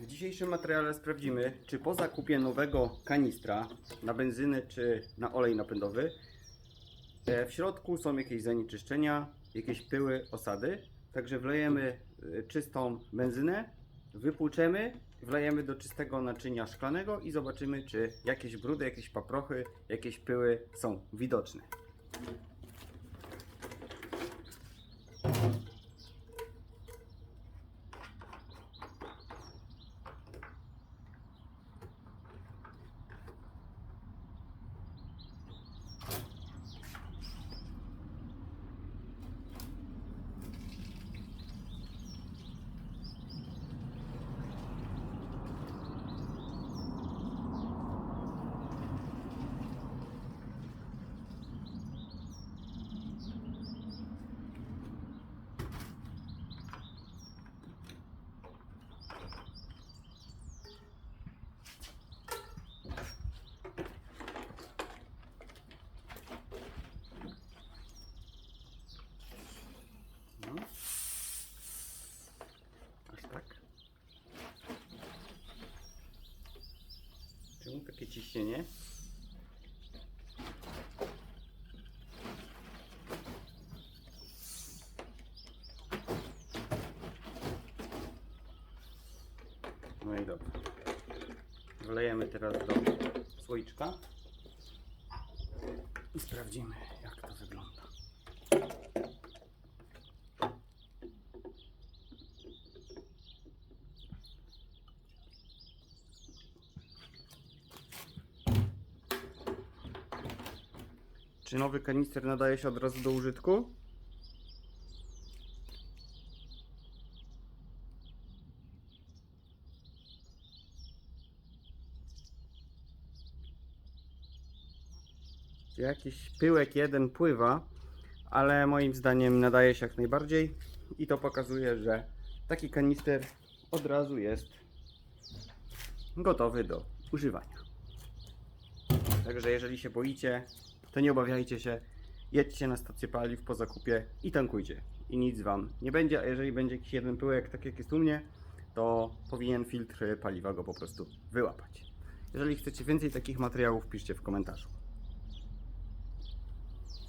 W dzisiejszym materiale sprawdzimy, czy po zakupie nowego kanistra na benzynę czy na olej napędowy e, w środku są jakieś zanieczyszczenia, jakieś pyły, osady. Także wlejemy e, czystą benzynę, wypłuczemy, wlejemy do czystego naczynia szklanego i zobaczymy, czy jakieś brudy, jakieś paprochy, jakieś pyły są widoczne. No. Aż tak? Czemu takie ciśnienie? No i dobrze. Wlejemy teraz do słoiczka i sprawdzimy jak to wygląda. Czy nowy kanister nadaje się od razu do użytku? Jakiś pyłek jeden pływa, ale moim zdaniem nadaje się jak najbardziej i to pokazuje, że taki kanister od razu jest gotowy do używania. Także jeżeli się boicie, to nie obawiajcie się. Jedźcie na stację paliw po zakupie i tankujcie. I nic wam nie będzie, a jeżeli będzie jakiś jeden pyłek, tak jak jest u mnie, to powinien filtr paliwa go po prostu wyłapać. Jeżeli chcecie więcej takich materiałów, piszcie w komentarzu.